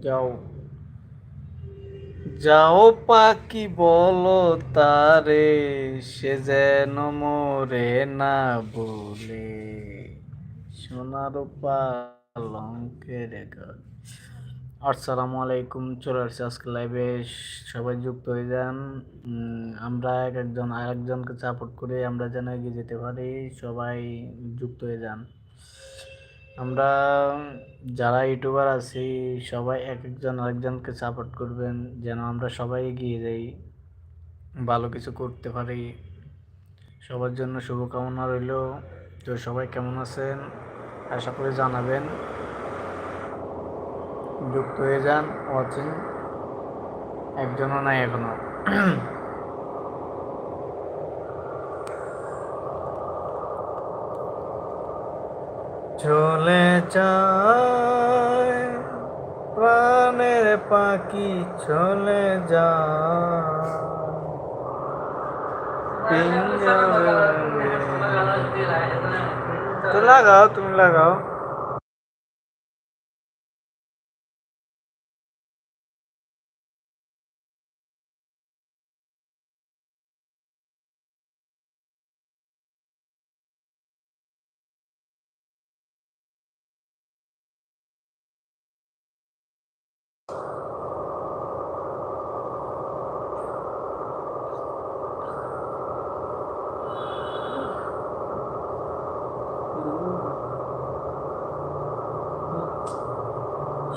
যাও। যাও পাখি, বলো তারে, সে যেন মোরে না বলে। সোনার পালঙ্কের আসসালামু আলাইকুম, চলে আসছি আজকে লাইভে সবাই যুক্ত হয়ে যান। আমরা এক একজন আর একজনকে সাপোর্ট করে আমরা যেন এগিয়ে যেতে পারি। সবাই যুক্ত হয়ে যান। আমরা যারা ইউটিউবার আছি, সবাই এক একজন আরেকজনকে সাপোর্ট করবেন, যেন আমরা সবাই এগিয়ে যাই, ভালো কিছু করতে পারি। সবার জন্য শুভকামনা রইল। তো সবাই কেমন আছেন? আশা করে জানাবেন। যুক্ত হয়ে যান ওয়াচিং একজনও নাই এখনও। চলে যায় প্রাণের পাখি চলে যায় তো লাগাও তুমি লাগাও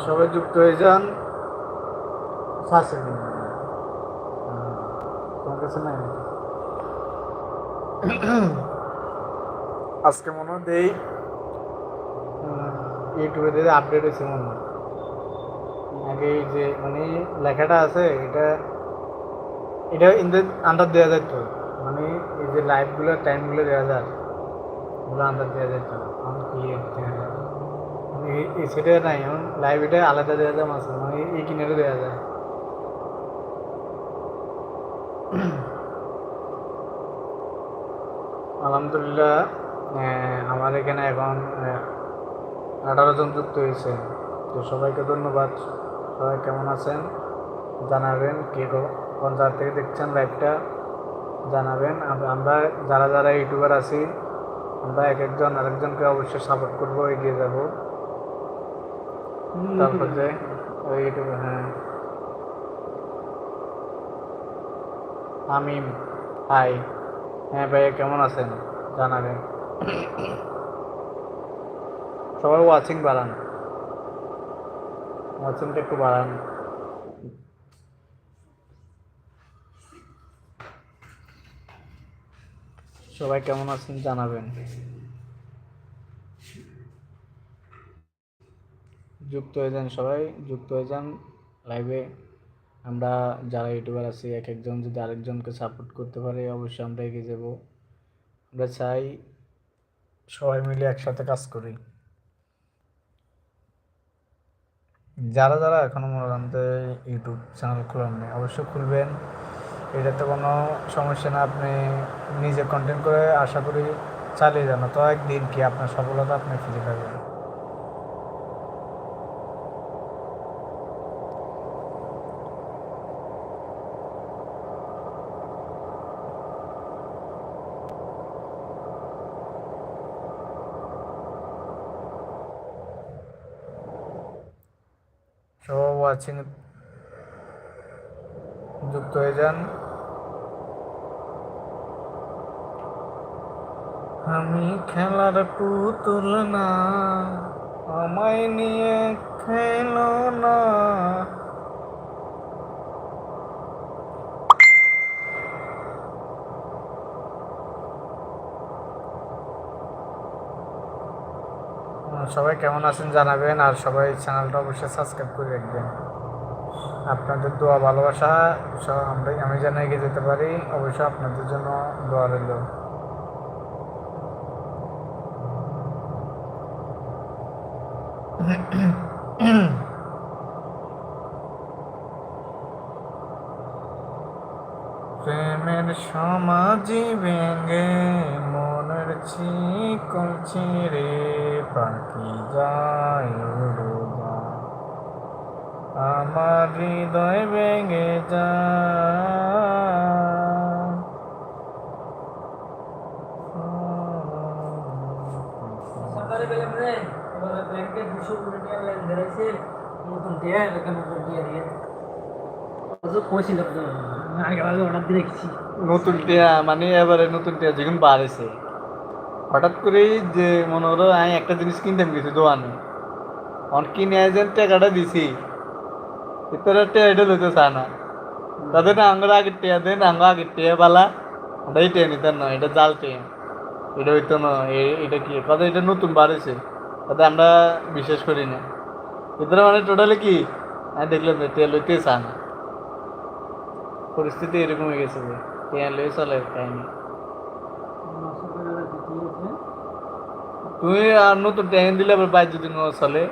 সবাই যুক্ত হয়ে যান। তোমার কাছে নাই আজকে মনে হয় দেই ইউটিউবে দিয়ে আপডেট হয়েছে মনে হয়। আগে এই যে মানে লেখাটা আছে এটা এটা ইন আন্ডার দেওয়া যেত মানে এই যে লাইভগুলো টাইমগুলো দেওয়া যায়। ওগুলো আন্ডার দেওয়া যেত আমি কি দেখা যায়। এই- নাই, এখন আলাদা দেওয়া যায় মাসে মানে এই কিনারে দেওয়া যায়। আলহামদুলিল্লাহ আমার এখানে এখন আঠারো জন যুক্ত হয়েছে। তো সবাইকে ধন্যবাদ। সবাই কেমন আছেন? জানাবেন কে কোন জায়গা থেকে দেখছেন লাইভটা জানাবেন। আমরা যারা যারা ইউটিউবার আছি, আমরা এক একজন আরেকজনকে অবশ্যই সাপোর্ট করব, এগিয়ে যাব। তারপর যে ওই হ্যাঁ। আমিম হাই। হ্যাঁ ভাইয়া কেমন আছেন? জানাবেন সবাই ওয়াচিং বাড়ান। ওয়াচিংটা একটু বাড়ান। সবাই কেমন আছেন জানাবেন। যুক্ত হয়ে যান সবাই, যুক্ত হয়ে যান লাইভে আমরা যারা ইউটিউবার আছি, এক একজন যদি আরেকজনকে সাপোর্ট করতে পারে, অবশ্যই আমরা এগিয়ে যাব। আমরা চাই সবাই মিলে একসাথে কাজ করি। যারা যারা এখনও মনে ইউটিউব চ্যানেল খোলেন নাই অবশ্যই খুলবেন। এটাতে কোনো সমস্যা না, আপনি নিজে কন্টেন্ট করে আশা করি চালিয়ে যান। তো একদিন কি আপনার সফলতা আপনি ফিরে পাবেন। সব ওয়াচিং যুক্ত হয়ে যান। আমি খেলার পুতুল না আমায় নিয়ে খেলো না। সবাই কেমন আছেন জানাবেন আর সবাই চ্যানেলটা অবশ্যই সাবস্ক্রাইব করে রাখবেন। আপনাদের দোয়া, ভালোবাসা আমরা আমি যেন এগিয়ে যেতে পারি, অবশ্যই আপনাদের জন্য দোয়া রইল। প্রেমের সমাজি ভেঙে, মনের চিকল ছিঁড়ে পাখি যায় আমার হৃদয় ভেঙে যায়। সকালে রে কইছিল আগে আগে অর্ডার দিয়ে রেখেছি নতুন টিয়া মানে এবারে নতুন টিয়া যখন বাড়েছে হঠাৎ করেই যে মনে হলো আমি একটা জিনিস কিনতাম গেছি দোকানে। অন কিনে আইজেন টাকাটা দিছি। ভিতরে টিয়া এটা লইতে চায় না। তাদের আঙ্গুর আগে টিয়া, দেন আঙ্গ আগে টিয়া বালা, ওটাই টিয়া নিতেন না, এটা জাল টিয়া। এটা হইতো না এটা কি? কথা এটা নতুন বাড়েছে তাতে আমরা বিশ্বাস করি না। ভিতরে মানে টোটালি কি? আমি দেখলাম টিয়া লইতে চায় না। పరిస్థితి ఇరుకు మిగేసింది ఏం లేదు চলে కానీ তুমি আর নতুন ট্যাং দিলে আবার বাইর যদি চলে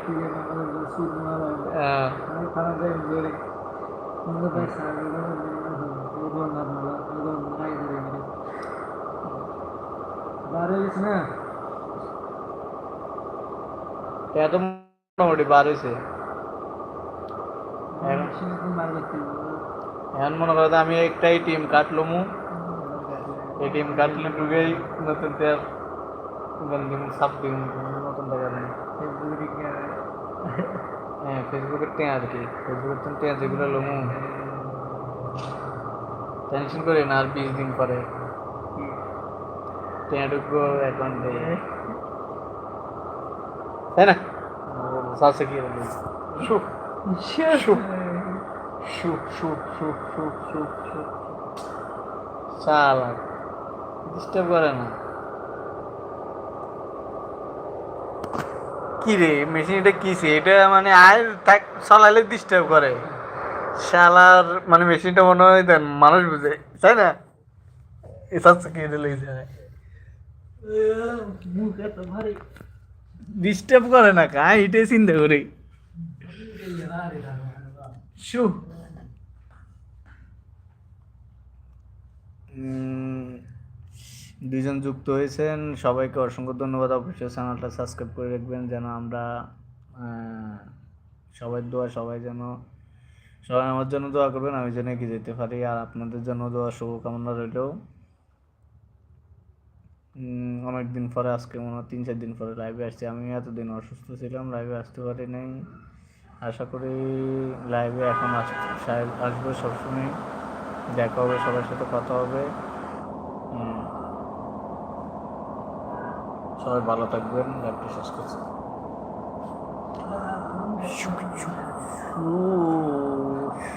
এত মোটামুটি বার হয়েছে এখন- মনে করো আমি একটা এটিএম কাটলো মু এটিএম কাটলে ঢুকেই নতুন দিন সাপ দিন নতুন টাকা দিন হ্যাঁ ফেসবুকের টেঁ আর কি ফেসবুকের টেঁ যেগুলো লমু। টেনশন করি না আর বিশ দিন পরে। টেঁ ঢুকবো অ্যাকাউন্টে তাই না? সাসে কি বলি Şuk şuk şuk şuk şuk şuk. Sağlar. Disturb করে না। কি রে মেশিনটা কি সে? এটা মানে আর থাক চালালে ডিস্টার্ব করে। শালার মানে মেশিনটা মনে হয় দেন মানুষ বুঝে তাই না? এসব কিনে লেগে যায় ডিস্টার্ব করে না কা এটাই চিন্তা করি। শু দুইজন যুক্ত হয়েছেন। সবাইকে অসংখ্য ধন্যবাদ। অবশ্যই চ্যানেলটা সাবস্ক্রাইব করে রাখবেন যেন আমরা সবার দোয়া, সবাই যেন, সবাই আমার জন্য দোয়া করবেন, আমি যেন এগিয়ে যেতে পারি। আর আপনাদের জন্য দোয়া, শুভকামনা রইল। অনেক দিন পরে আজকে মনে হয় তিন, চার দিন পরে লাইভে আসছি। আমি এতদিন অসুস্থ ছিলাম লাইভে আসতে পারি নাই। আশা করি লাইভে এখন আস- সাহেব আসব সবসময় দেখা হবে সবার সাথে কথা হবে। সবাই ভালো থাকবেন লাইভটি শেষ করছি। শু, শু,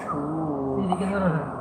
শু,